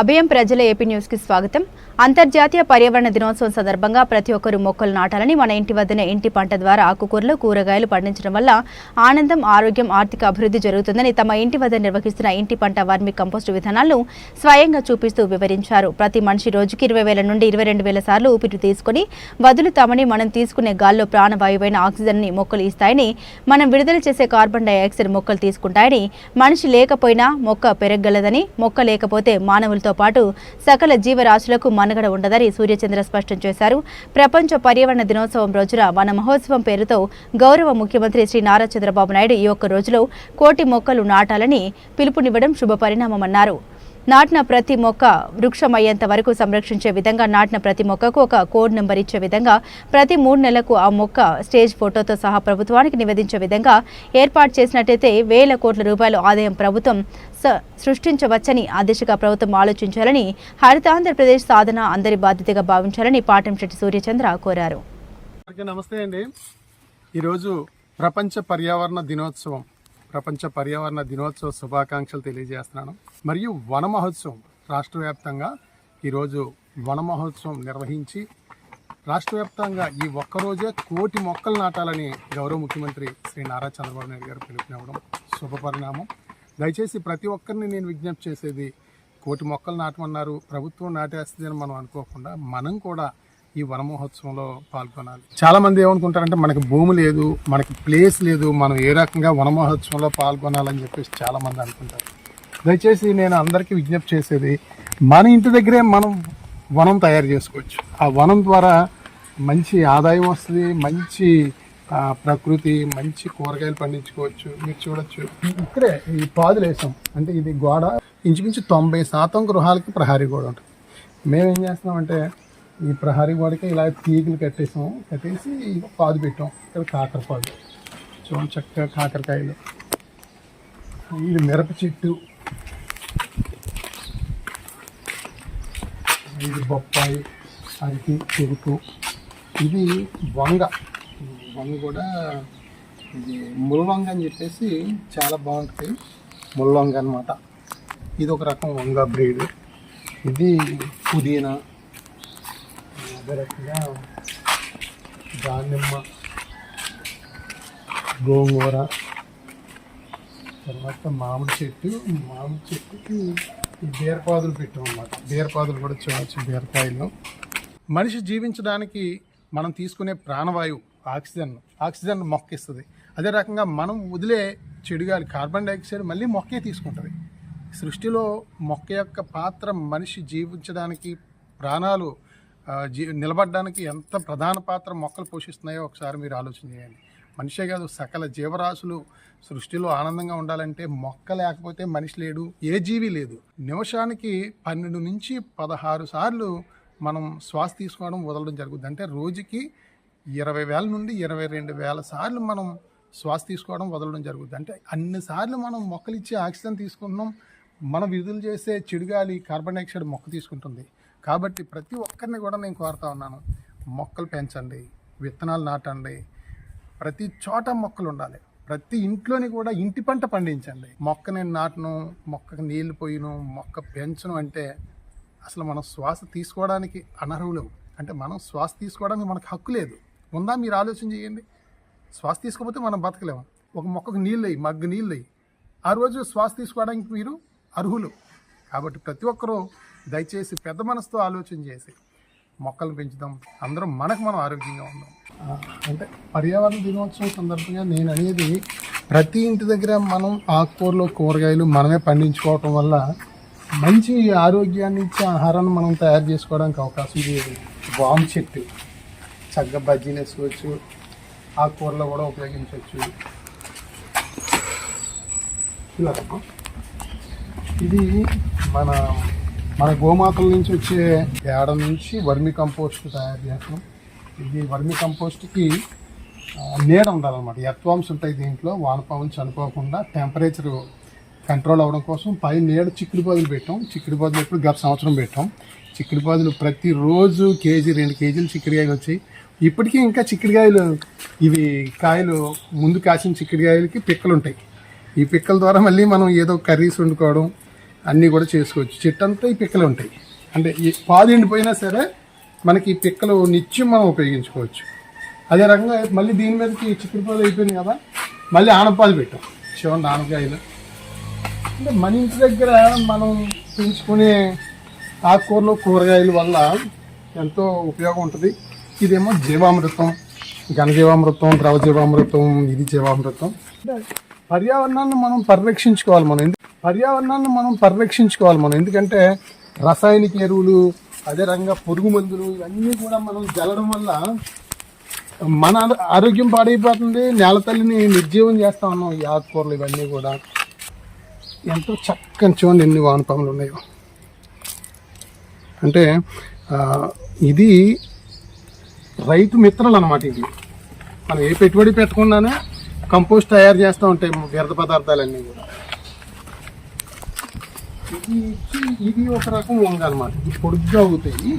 అభయం ప్రజల ఏపీ న్యూస్కి స్వాగతం. అంతర్జాతీయ పర్యావరణ దినోత్సవం సందర్భంగా ప్రతి ఒక్కరూ మొక్కలు నాటాలని మన ఇంటి వద్దనే ఇంటి పంట ద్వారా ఆకుకూరలు కూరగాయలు పండించడం వల్ల ఆనందం ఆరోగ్యం ఆర్థిక అభివృద్ధి జరుగుతుందని తమ ఇంటి వద్ద నిర్వహిస్తున్న ఇంటి పంట వర్మి కంపోస్ట్ విధానాలను స్వయంగా చూపిస్తూ వివరించారు. ప్రతి మనిషి రోజుకి ఇరవై వేల నుండి ఇరవై రెండు వేల సార్లు ఊపిరి తీసుకుని వదులుతామని మనం తీసుకునే గాల్లో ప్రాణవాయువైన ఆక్సిజన్ని మొక్కలు ఇస్తాయని మనం విడుదల చేసే కార్బన్ డైఆక్సైడ్ మొక్కలు తీసుకుంటాయని మనిషి లేకపోయినా మొక్క పెరగలదని మొక్క లేకపోతే మానవులతో పాటు సకల జీవరాశులకు మనుగడ ఉండదని సూర్యచంద్ర స్పష్టం చేశారు. ప్రపంచ పర్యావరణ దినోత్సవం రోజున వన మహోత్సవం పేరుతో గౌరవ ముఖ్యమంత్రి శ్రీ నారా చంద్రబాబు నాయుడు ఈ ఒక్క రోజులో కోటి మొక్కలు నాటాలని పిలుపునివ్వడం శుభ పరిణామమన్నారు నాటిన ప్రతి మొక్క వృక్షమయ్యేంత వరకు సంరక్షించే విధంగా నాటిన ప్రతి మొక్కకు ఒక కోడ్ నెంబర్ ఇచ్చే విధంగా ప్రతి మూడు నెలలకు ఆ మొక్క స్టేజ్ ఫోటోతో సహా ప్రభుత్వానికి నివేదించే విధంగా ఏర్పాటు చేసినట్టయితే వేల కోట్ల రూపాయల ఆదాయం ప్రభుత్వం స- సృష్టించవచ్చని ఆ దిశగా ప్రభుత్వం ఆలోచించాలని హరిత ఆంధ్రప్రదేశ్ సాధన అందరి బాధ్యతగా భావించాలని పాటంశెట్టి సూర్యచంద్ర కోరారు. నమస్తే అండి. ఈరోజు ప్రపంచ పర్యావరణ దినోత్సవం. ప్రపంచ పర్యావరణ దినోత్సవ శుభాకాంక్షలు తెలియజేస్తున్నాను. మరియు వన మహోత్సవం రాష్ట్ర వ్యాప్తంగా ఈరోజు వన మహోత్సవం నిర్వహించి రాష్ట్ర వ్యాప్తంగా ఈ ఒక్కరోజే కోటి మొక్కలు నాటాలని గౌరవ ముఖ్యమంత్రి శ్రీ నారా చంద్రబాబు నాయుడు గారు పిలుపునివ్వడం శుభ పరిణామం. దయచేసి ప్రతి ఒక్కరిని నేను విజ్ఞప్తి చేసేది కోటి మొక్కలు నాటమన్నారు ప్రభుత్వం నాటేస్తుందని మనం అనుకోకుండా మనం కూడా ఈ వన మహోత్సవంలో పాల్గొనాలి. చాలా మంది ఏమనుకుంటారంటే మనకి భూమి లేదు మనకి ప్లేస్ లేదు మనం ఏ రకంగా వన మహోత్సవంలో పాల్గొనాలని చెప్పేసి చాలా మంది అనుకుంటారు. దయచేసి నేను అందరికీ విజ్ఞప్తి చేసేది మన ఇంటి దగ్గరే మనం వనం తయారు చేసుకోవచ్చు. ఆ వనం ద్వారా మంచి ఆదాయం వస్తుంది మంచి ప్రకృతి మంచి కూరగాయలు పండించుకోవచ్చు మీరు చూడొచ్చు. ఇక్కడే ఈ పాదులు వేసాం. అంటే ఇది గోడ ఇంచుమించు తొంభై శాతం గృహాలకి ప్రహారీ గోడ ఉంటుంది. మేము ఏం చేస్తున్నామంటే ఈ ప్రహరీ గోడకి ఇలా తీగలు కట్టేసాం. కట్టేసి పాదు పెట్టాం. ఇక్కడ కాకర పాదు. చూడండి చక్కగా కాకరకాయలు. ఇది మిరప చెట్టు. ఇది బొప్పాయి అరటి చెరుకు. ఇది వంగ. వంగ కూడా ఇది ముల్వంగ అని చెప్పేసి చాలా బాగుంటుంది ముల్వంగ అనమాట ఇది ఒక రకం వంగ బ్రీడ్. ఇది పుదీనా. అదే రకంగా దానిమ్మ గోంగూర తర్వాత మామిడి చెట్టు మామిడి చెట్టుకి ఈ బీరపాదులు పెట్టామన్నమాట బీరపాదులు కూడా చూడవచ్చు బీరకాయలు మనిషి జీవించడానికి మనం తీసుకునే ప్రాణవాయువు ఆక్సిజన్ ఆక్సిజన్ మొక్క ఇస్తుంది అదే రకంగా మనం వదిలే చెడుగాలి కార్బన్ డైఆక్సైడ్ మళ్ళీ మొక్కే తీసుకుంటుంది. సృష్టిలో మొక్క యొక్క పాత్ర మనిషి జీవించడానికి ప్రాణాలు నిలబడడానికి ఎంత ప్రధాన పాత్ర మొక్కలు పోషిస్తున్నాయో ఒకసారి మీరు ఆలోచన చేయండి. మనిషే కాదు సకల జీవరాశులు సృష్టిలో ఆనందంగా ఉండాలంటే మొక్క లేకపోతే మనిషి లేడు ఏ జీవి లేదు. నిమిషానికి పన్నెండు నుంచి పదహారు సార్లు మనం శ్వాస తీసుకోవడం వదలడం జరుగుతుంది అంటే రోజుకి ఇరవై వేల నుండి ఇరవై రెండు వేల సార్లు మనం శ్వాస తీసుకోవడం వదలడం జరుగుతుంది అంటే అన్ని సార్లు మనం మొక్కలు ఇచ్చి ఆక్సిజన్ తీసుకుంటున్నాం. మనం విడుదల చేసే చెడుగాలి కార్బన్ డైఆక్సైడ్ మొక్క తీసుకుంటుంది. కాబట్టి ప్రతి ఒక్కరిని కూడా నేను కోరుతా ఉన్నాను. మొక్కలు పెంచండి విత్తనాలు నాటండి. ప్రతి చోట మొక్కలు ఉండాలి. ప్రతి ఇంట్లోని కూడా ఇంటి పంట పండించండి. మొక్క నేను నాటను మొక్కకు నీళ్ళు పోయిను మొక్క పెంచను అంటే అసలు మనం శ్వాస తీసుకోవడానికి అనర్హులు అంటే మనం శ్వాస తీసుకోవడానికి మనకు హక్కు లేదు. ఉందా మీరు ఆలోచన చేయండి. శ్వాస తీసుకోకపోతే మనం బతకలేము. ఒక మొక్కకు నీళ్ళు అయ్యి మగ్గు నీళ్ళు అయ్యి ఆ రోజు శ్వాస తీసుకోవడానికి మీరు అర్హులు. కాబట్టి ప్రతి ఒక్కరూ దయచేసి పెద్ద మనసుతో ఆలోచన చేసి మొక్కలు పెంచుదాం. అందరం మనకు మనం ఆరోగ్యంగా ఉందాం. అంటే పర్యావరణ దినోత్సవం సందర్భంగా నేను అనేది ప్రతి ఇంటి దగ్గర మనం ఆకుకూరలు కూరగాయలు మనమే పండించుకోవటం వల్ల మంచి ఆరోగ్యాన్ని ఇచ్చే ఆహారాన్ని మనం తయారు చేసుకోవడానికి అవకాశం లేదు. వామ్ చెట్టు. చక్కగా బజ్జీలు వేసుకోవచ్చు. ఆకుకూరలో కూడా ఉపయోగించవచ్చు. ఇలా. ఇది మన మన గోమాతల నుంచి వచ్చే పేడ నుంచి వర్మి కంపోస్ట్ తయారు చేస్తాం. ఇది వర్మి కంపోస్ట్కి నీడ ఉండాలన్నమాట. ఎత్వాంశం ఉంటాయి దీంట్లో. వానపాములు చనిపోకుండా టెంపరేచర్ కంట్రోల్ అవ్వడం కోసం పై నీడ చిక్కుడు పాదులు పెట్టాం. చిక్కుడు పాదులు ఎప్పుడు గత సంవత్సరం పెట్టాం. చిక్కుడు పాదులు ప్రతిరోజు కేజీ రెండు కేజీలు చిక్కుడుకాయలు వచ్చాయి. ఇప్పటికీ ఇంకా చిక్కుడుకాయలు ఇవి కాయలు ముందు కాసిన చిక్కుడుకాయలకి పిక్కలు ఉంటాయి. ఈ పిక్కల ద్వారా మళ్ళీ మనం ఏదో కర్రీస్ వండుకోవడం అన్నీ కూడా చేసుకోవచ్చు. చెట్టు అంతా ఈ పిక్కలు ఉంటాయి. అంటే ఈ పాలు ఎండిపోయినా సరే మనకి ఈ పిక్కలు నిత్యం మనం ఉపయోగించుకోవచ్చు. అదే రకంగా మళ్ళీ దీని మీదకి చిక్కుడుపాలు అయిపోయింది కదా మళ్ళీ ఆనపాలు పెట్టాం. చూడండి ఆనకాయలు అంటే మన ఇంటి దగ్గర మనం పెంచుకునే ఆకుకూరలు కూరగాయల వల్ల ఎంతో ఉపయోగం ఉంటుంది. ఇదేమో జీవామృతం ఘనజీవామృతం ద్రవ జీవామృతం ఇది జీవామృతం. అంటే పర్యావరణాన్ని మనం పరిరక్షించుకోవాలి మనం. పర్యావరణాన్ని మనం పరిరక్షించుకోవాలి మనం. ఎందుకంటే రసాయనిక ఎరువులు అదే పురుగు మందులు ఇవన్నీ కూడా మనం జల్లడం వల్ల మన ఆరోగ్యం పాడైపోతుంది నేల తల్లిని నిర్జీవం చేస్తా ఉన్నాం ఈ ఆకుకూరలు ఇవన్నీ కూడా. ఎంతో చక్కని చూడండి ఎన్ని వానపాములు ఉన్నాయో. అంటే ఇది రైతు మిత్రులు అనమాట ఇది మనం ఏ పెట్టుబడి పెట్టకుండానే కంపోస్ట్ తయారు చేస్తూ ఉంటాయి వ్యర్థ పదార్థాలన్నీ కూడా. ఇది ఇచ్చి- ఇది ఒక రకం వంగ అనమాట ఇది పొడుగ్గా అవుతాయి.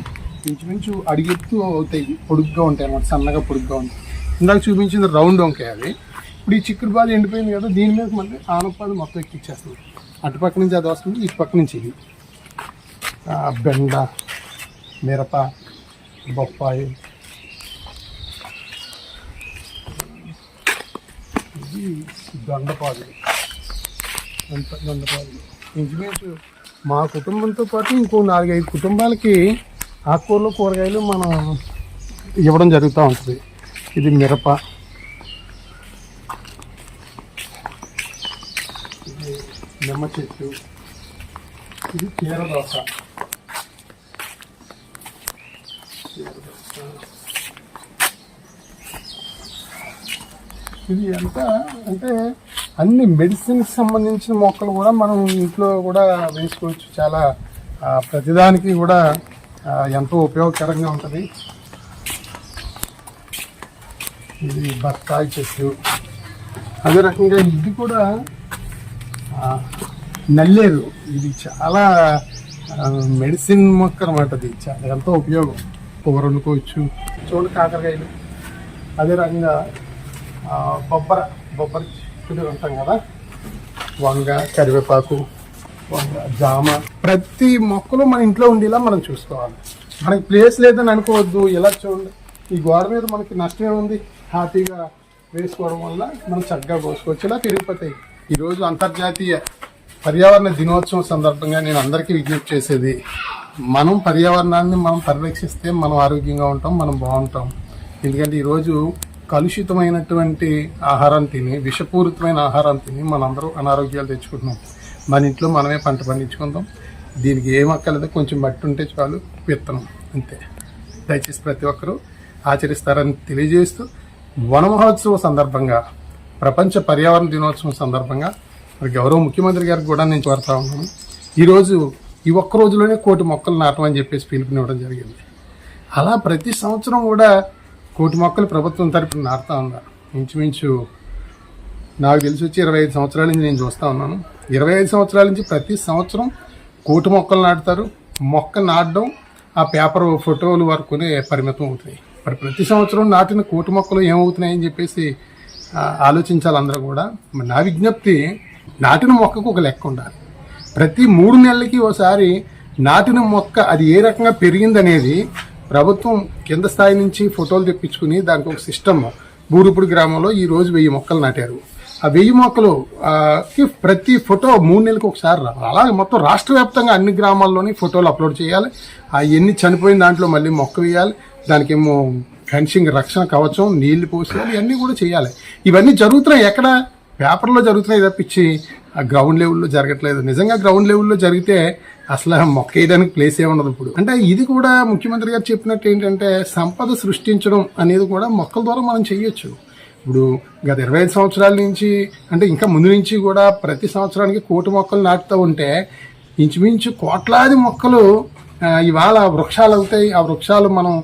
ఇంచుమించు అడిగెత్తు అవుతాయి. పొడుగ్గా ఉంటాయి అనమాట సన్నగా పొడుగ్గా ఉంటాయి. ఇందాక చూపించింది రౌండ్ వంకాయ అది. ఇప్పుడు ఈ చిక్కుడు బాధ ఎండిపోయింది కదా దీని మీద మళ్ళీ ఆనపాదు మొత్తం ఎక్కిచ్చేస్తుంది అటుపక్క నుంచి అది వస్తుంది ఇటు పక్క నుంచి ఇది. బెండ మిరప బొప్పాయి. ఇది దొండపాదు అంత దొండపాదు ఇంచుమించు మా కుటుంబంతో పాటు ఇంకో నాలుగైదు కుటుంబాలకి ఆకుకూరలు కూరగాయలు మనం ఇవ్వడం జరుగుతూ ఉంటుంది. ఇది మిరప. ఇది నిమ్మ చెట్టు. ఇది కీరదోస ఇది ఎంత అంటే అన్ని మెడిసిన్కి సంబంధించిన మొక్కలు కూడా మనం ఇంట్లో కూడా వేసుకోవచ్చు. చాలా ప్రతిదానికి కూడా ఎంతో ఉపయోగకరంగా ఉంటుంది. ఇది బత్తాయి చెట్టు. అదే రకంగా ఇది కూడా నల్లేరు. ఇది చాలా మెడిసిన్ మొక్క అనమాట అది. చాలా ఎంతో ఉపయోగం. కూర వండుకోవచ్చు చూడండి కాకరకాయలు. అదే రకంగా బొబ్బర. బొబ్బర చిక్కుడు కదా? వంగ కరివేపాకు వంగ జామ. ప్రతి మొక్కలు మన ఇంట్లో ఉండేలా మనం చూసుకోవాలి. మనకి ప్లేస్ లేదని అనుకోవద్దు. ఇలా చూడండి? ఈ గోడ మీద మనకి నష్టమే ఉంది హ్యాపీగా వేసుకోవడం వల్ల మనం చక్కగా కోసుకోవచ్చు. ఇలా పెరిగిపోతాయి ఈరోజు అంతర్జాతీయ పర్యావరణ దినోత్సవం సందర్భంగా నేను అందరికీ విజ్ఞప్తి చేసేది మనం పర్యావరణాన్ని మనం పరిరక్షిస్తే మనం ఆరోగ్యంగా ఉంటాం మనం బాగుంటాం. ఎందుకంటే ఈరోజు కలుషితమైనటువంటి ఆహారం తిని విషపూరితమైన ఆహారం తిని మనందరూ అనారోగ్యాలు తెచ్చుకుంటున్నాం. మన ఇంట్లో మనమే పంట పండించుకుందాం. దీనికి ఏం అక్కర్లేదు కొంచెం మట్టి ఉంటే చాలు విత్తనం అంతే. దయచేసి ప్రతి ఒక్కరూ ఆచరిస్తారని తెలియజేస్తూ వన మహోత్సవ సందర్భంగా ప్రపంచ పర్యావరణ దినోత్సవం సందర్భంగా మరి గౌరవ ముఖ్యమంత్రి గారికి కూడా నేను కోరుతా ఉన్నాను. ఈరోజు ఈ ఒక్క రోజులోనే కోటి మొక్కలు నాటమని చెప్పేసి పిలుపునివ్వడం జరిగింది. అలా ప్రతి సంవత్సరం కూడా కోటి మొక్కలు ప్రభుత్వం తరపున నాటుతా ఉందా ఇంచుమించు నాకు తెలిసి వచ్చి ఇరవై ఐదు సంవత్సరాల నుంచి నేను చూస్తూ ఉన్నాను. ఇరవై ఐదు సంవత్సరాల నుంచి ప్రతి సంవత్సరం కోటి మొక్కలు నాటుతారు. మొక్క నాటడం ఆ పేపర్ ఫోటోలు వరకునే పరిమితం అవుతాయి. మరి ప్రతి సంవత్సరం నాటిన కోటి మొక్కలు ఏమవుతున్నాయని చెప్పేసి ఆలోచించాలి అందరూ కూడా. మరి నా విజ్ఞప్తి నాటిన మొక్కకు ఒక లెక్క ఉండాలి. ప్రతి మూడు నెలలకి ఒకసారి నాటిన మొక్క అది ఏ రకంగా పెరిగిందనేది ప్రభుత్వం కింద స్థాయి నుంచి ఫోటోలు తెప్పించుకుని దానికి ఒక సిస్టమ్ బూరుపుడి గ్రామంలో ఈ రోజు వెయ్యి మొక్కలు నాటారు. ఆ వెయ్యి మొక్కలు ప్రతి ఫోటో మూడు నెలలకు ఒకసారి రావాలి అలాగే మొత్తం రాష్ట్ర వ్యాప్తంగా అన్ని గ్రామాల్లోని ఫోటోలు అప్లోడ్ చేయాలి. ఆ ఎన్ని చనిపోయిన దాంట్లో మళ్ళీ మొక్క వేయాలి. దానికేమో ఫెన్సింగ్ రక్షణ కవచం నీళ్ళు పోసేయాలి ఇవన్నీ కూడా చేయాలి. ఇవన్నీ జరుగుతున్నాయి. ఎక్కడ? పేపర్లో జరుగుతున్నాయి తప్పించి ఆ గ్రౌండ్ లెవెల్లో జరగట్లేదు. నిజంగా గ్రౌండ్ లెవెల్లో జరిగితే అసలు మొక్క వేయడానికి ప్లేస్ ఏ ఉండదు ఇప్పుడు. అంటే ఇది కూడా ముఖ్యమంత్రి గారు చెప్పినట్టు ఏంటంటే సంపద సృష్టించడం అనేది కూడా మొక్కల ద్వారా మనం చేయొచ్చు. ఇప్పుడు గత ఇరవై ఐదు సంవత్సరాల నుంచి అంటే ఇంకా ముందు నుంచి కూడా ప్రతి సంవత్సరానికి కోటి మొక్కలు నాటుతూ ఉంటే ఇంచుమించు కోట్లాది మొక్కలు ఇవాళ వృక్షాలు అవుతాయి ఆ వృక్షాలు మనం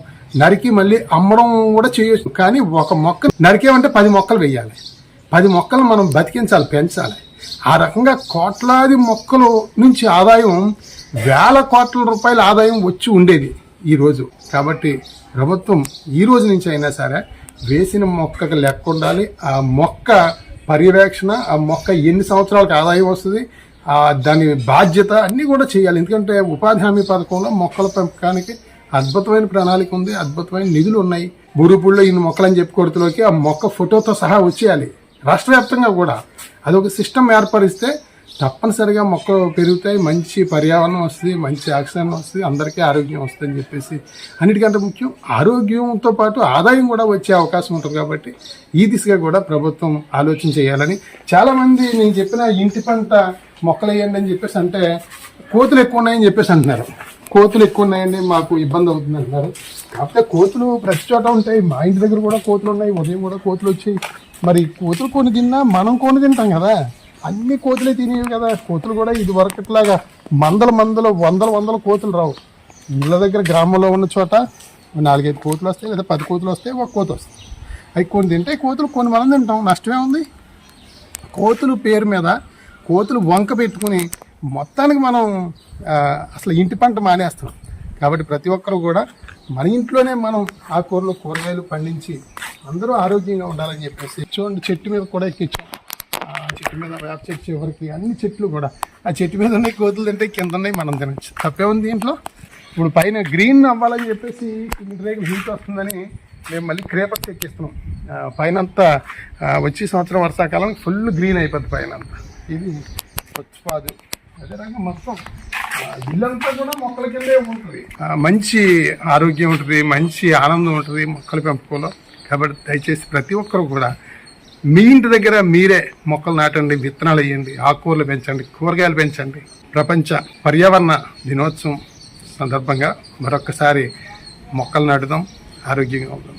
నరికి మళ్ళీ అమ్మడం కూడా చేయొచ్చు. కానీ ఒక మొక్క నరికేమంటే పది మొక్కలు వేయాలి పది మొక్కలు మనం బతికించాలి పెంచాలి. ఆ రకంగా కోట్లాది మొక్కలు నుంచి ఆదాయం వేల కోట్ల రూపాయల ఆదాయం వచ్చి ఉండేది ఈ రోజు. కాబట్టి ప్రభుత్వం ఈ రోజు నుంచి అయినా సరే వేసిన మొక్కకు లెక్క ఉండాలి. ఆ మొక్క పర్యవేక్షణ ఆ మొక్క ఎన్ని సంవత్సరాలకు ఆదాయం వస్తుంది ఆ, దాని బాధ్యత అన్నీ కూడా చేయాలి. ఎందుకంటే ఉపాధి హామీ పథకంలో మొక్కల పెంపకానికి అద్భుతమైన ప్రణాళిక ఉంది అద్భుతమైన నిధులు ఉన్నాయి. బురుపుల్లో ఇన్ని మొక్కలని చెప్పుకోవడంలోకి ఆ మొక్క ఫోటోతో సహా వచ్చేయాలి. రాష్ట్ర వ్యాప్తంగా కూడా అదొక సిస్టమ్ ఏర్పరిస్తే తప్పనిసరిగా మొక్కలు పెరుగుతాయి మంచి పర్యావరణం వస్తుంది మంచి ఆక్సిజన్ వస్తుంది అందరికీ ఆరోగ్యం వస్తుంది అని చెప్పేసి అన్నిటికంటే ముఖ్యం ఆరోగ్యంతో పాటు ఆదాయం కూడా వచ్చే అవకాశం ఉంటుంది కాబట్టి ఈ దిశగా కూడా ప్రభుత్వం ఆలోచన చేయాలని చాలామంది నేను చెప్పిన ఇంటి పంట మొక్కలు వేయండి అని చెప్పేసి అంటే కోతులు ఎక్కువ ఉన్నాయని చెప్పేసి అంటున్నారు. కోతులు ఎక్కువ ఉన్నాయండి మాకు ఇబ్బంది అవుతుంది అంటున్నారు. కాకపోతే కోతులు ప్రతి చోట ఉంటాయి. మా ఇంటి దగ్గర కూడా కోతులు ఉన్నాయి. ఉదయం కూడా కోతులు వచ్చాయి. మరి కోతులు కొని తిన్నా మనం కొని తింటాం కదా. అన్ని కోతులే తినేవి కదా. కోతులు కూడా ఇది వరకట్లాగా మందల మందల వందల వందల కోతులు రావు. ఇళ్ళ దగ్గర గ్రామంలో ఉన్న చోట నాలుగైదు కోతులు వస్తాయి లేదా పది కోతులు వస్తాయి ఒక కోత వస్తాయి అవి కొన్ని తింటే కోతులు కొన్ని మనం తింటాం. నష్టమే ఉంది. కోతులు పేరు మీద కోతులు వంక పెట్టుకుని మొత్తానికి మనం అసలు ఇంటి పంట మానేస్తున్నాం కాబట్టి ప్రతి ఒక్కరు కూడా మన ఇంట్లోనే మనం ఆకుకూరలు కూరగాయలు పండించి అందరూ ఆరోగ్యంగా ఉండాలని చెప్పేసి చూడండి చెట్టు మీద కూడా ఎక్కించాం. చెట్టు మీద వేప చెట్టు చివరికి అన్ని చెట్లు కూడా. ఆ చెట్టు మీద ఉన్నాయి కోతులు తింటే కింద ఉన్నాయి మనం తినచ్చు. తప్పే ఉంది దీంట్లో? ఇప్పుడు పైన గ్రీన్ అవ్వాలని చెప్పేసి ఇంటి దగ్గర హీట్ వస్తుందని మేము మళ్ళీ క్రేపర్ తెచ్చిస్తున్నాం పైన అంతా వచ్చే సంవత్సరం వర్షాకాలం ఫుల్ గ్రీన్ అయిపోద్ది పైన అంతా ఇది పచ్చిపాదు. అదే రకంగా మొత్తం ఇల్లంతా కూడా మొక్కల కిందే ఉంటుంది. మంచి ఆరోగ్యం ఉంటుంది మంచి ఆనందం ఉంటుంది మొక్కల పెంపకంలో. కాబట్టి దయచేసి ప్రతి ఒక్కరు కూడా మీ ఇంటి దగ్గర మీరే మొక్కలు నాటండి విత్తనాలు వేయండి ఆకుకూరలు పెంచండి కూరగాయలు పెంచండి. ప్రపంచ పర్యావరణ దినోత్సవం సందర్భంగా మరొకసారి మొక్కలు నాటుదాం. ఆరోగ్యంగా ఉందాం.